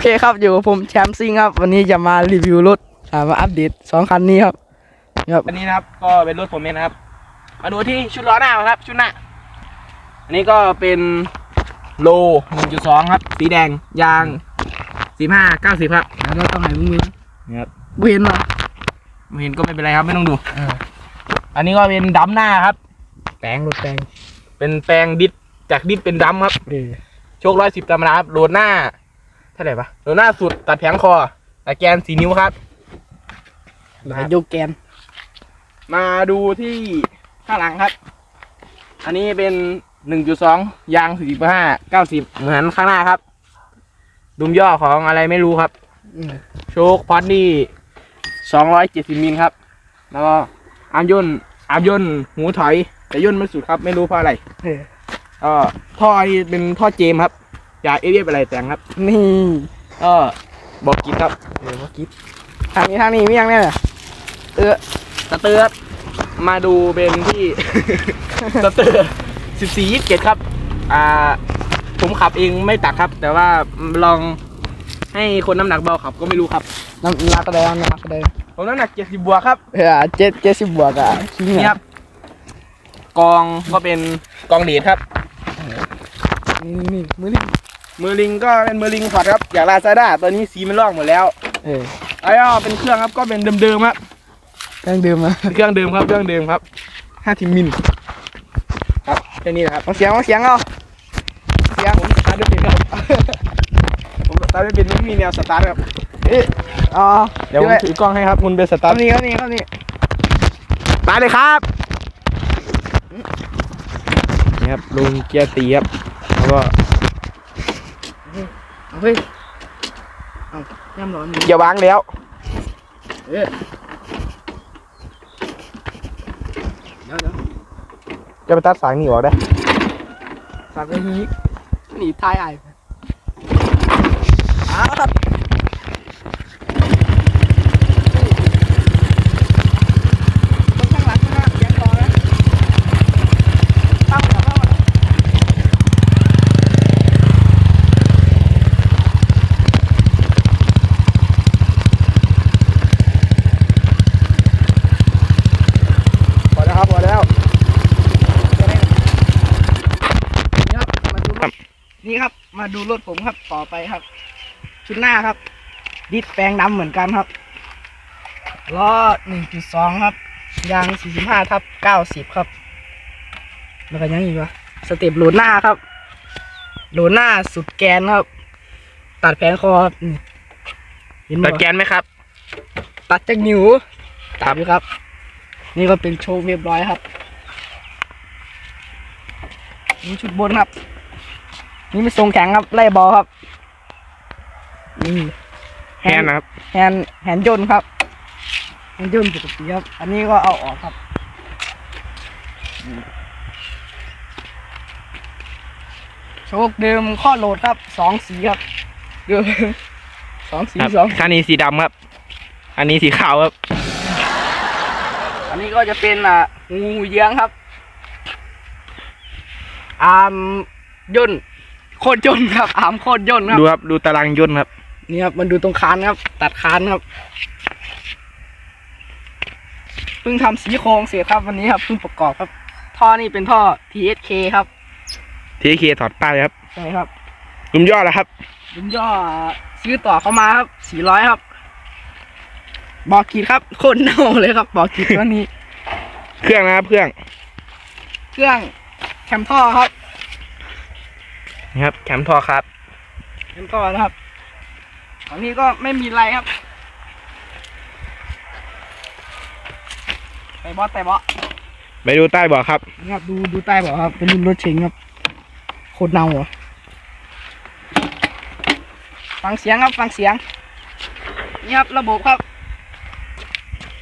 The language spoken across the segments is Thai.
เคครับอยู่กับผมแชมป์ซิงครับวันนี้จะมารีวิวรถอ่ามาอัปเดตสองคันนี้ครับครับอันนี้นะครับก็เป็นรถผมเองนะครับ มาดูที่ชุดล้อหน้าครับ ชุดหน้าอันนี้ก็เป็นโล1.2ครับ สีแดงยาง45 90ครับแล้วเราต้องให้มึงมีนี่ครับเวียนมาไม่เห็นก็ไม่เป็นไรครับไม่ต้องดูเอออันนี้ก็เป็นดัมหน้าครับ แปลงรถแปลงเป็นแปลงดิสจากดิสเป็นดัมครับเออโชคร้อยสิบธรรมดาครับโหลดหน้าเท่าไหร่ปะโหลดหน้าสุดตัดแผงคอตะแกนสีนิ้วครับแล้วก็โยกแกน มาดูที่ข้างหลังครับ อันนี้เป็นหนึ่งจุดสองยางสี่สิบห้าเก้าสิบเหมือนข้างหน้าครับ ดุมย่อของอะไรไม่รู้ครับอืมโชคพอดดี้สองร้อยเจ็ดสิบมิลครับ แล้วก็อาร์มย่นอาร์มย่นหูถอย แต่ย่นไม่สุดครับ ไม่รู้เพราะอะไรเออก็ท่อนี่เป็นท่อเจมส์ครับ อย่าเอเรียบอะไรแต่งครับนี่ก็บอกกิดครับเดี๋ยวมาคิดทางนี้ทางนี้มียังเนี่ยเออสเตอร์ครับมาดูเป็นที่ สเตอร์สิบสี่ยี่สิบเจ็ดครับ อ่า ผมขับเองไม่ตักครับ แต่ว่าลองให้คนน้ำหนักเบาขับก็ไม่รู้ครับ น้ำหนักกระไดน้ำหนักกระไดผมน้ำหนักเจ็ดสิบบวกครับเออเจ็ดเจ็ดสิบบวกอะคิงนี่อะครับกองก็เป็นกองเดดครับ นี่นี่มือนี่ มือลิงก็เป็นมือลิงถอดครับ อย่างลาซาด้าตอนนี้สีมันลอกหมดแล้วเออแล้วก็เป็นเครื่องครับก็เป็นเดิมๆครับเครื่องดื่มอะเครื่องเดิมครับเครื่องเดิมครับห้าทิมิลครับแค่นี้นะครับเอาเสียงเอาเสียงเอาเสียงผมสตาร์ทไม่เป็นครับผมสตาร์ทไม่เป็นไม่มีแนวสตาร์ทครับเอ๊ะอ๋อเดี๋ยวผมถือกล้องให้ครับคุณเป็นสตาตาร์มทนี้เขานี่เขานี่สตาร์ทเลยครับนี่ครับลุงเกียร์ตีครับแล้วก็ เอาเฮ้ย เอาย่ำร้อนอยู่เกียร์วางแล้ว เอ๊ะเดี๋ยวเดี๋ยวจะไปตัดสายนี่ออกได้ ฝากไว้นี้หนีท้ายไอ้อ้าวครับต้องข้างหลังข้างหน้าเสียงต่อนะตั้งหัวเข้ามา พอแล้วครับพอแล้ว นี่ครับมาดูรถ นี่ครับ มาดูรถผมครับต่อไปครับ ชุดหน้าครับ ดิสแปลงดำเหมือนกันครับล้อหนึ่งจุดสองครับ ยางสี่สิบห้าทับเก้าสิบครับ แล้วก็ยังอีกวะสเต็ปโหลดหน้าครับ โหลดหน้าสุดแกนครับ ตัดแผงคอครับนี่เห็นไหมตัดแกนไหมครับ ตัดจากนิ้วครัตับดอยู่ครับ นี่ก็เป็นโชว์เรียบร้อยครับนี่ชุดบนครับ นี่ไม่ทรงแข็งครับไล่บอลครับนี่แฮนด์นะครับ แฮนด์แฮนด์ยนต์ครับแฮนด์ยนต์ปกติครับ อันนี้ก็เอาออกครับนี่โชคเดิมข้อโหลดครับสองสีครับเดิมสองสีครับสองคันนี้สีดำครับ อันนี้สีขาวครับ อันนี้ก็จะเป็นอะงูเยื้องครับ อาร์มย่นต์ โคตรย่นต์ครับอาร์มโคตรย่นต์ครับดูครับดูตารางย่นต์ครับนี่ครับมันดูตรงคานครับ ตัดคานครับเพิ่งทำสีโครงเสร็จครับวันนี้ครับเพิ่งประกอบครับ ท่อนี่เป็นท่อ TSK ครับทีเคถอดป้ายครับใช่ครับลุมย่อแล้วครับรุ่นย่อซื้อต่อเข้ามาครับ400ครับ บอกขีดครับโคนเน่าเลยครับ บอกขีดวันนี้ เครื่องนะครับเครื่อง เครื่องแคมท่อครับ นะครับแคมทอครับแคมท่อนะครับตอนนี้ก็ไม่มีอะไรครับไปบอสแต่บอสไปดูใต้เบาะครับนะครับดูดูใต้บอกครับเป็นรุ่นรถเชงครับโคตรเน่าอะฟังเสียงครับฟังเสียงนี่ครับระบบครับ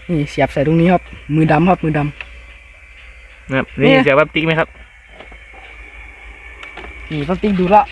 นี่เสียบใส่ตรงนี้ครับ มือดำครับมือดนะครับนี่เสียงแบบติ๊กไหมครับำ นี่ต้องติ้งดูละ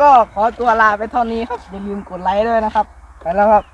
ก็ขอตัวลาไปเท่านี้ครับ อย่าลืมกดไลค์ด้วยนะครับ ไปแล้วครับ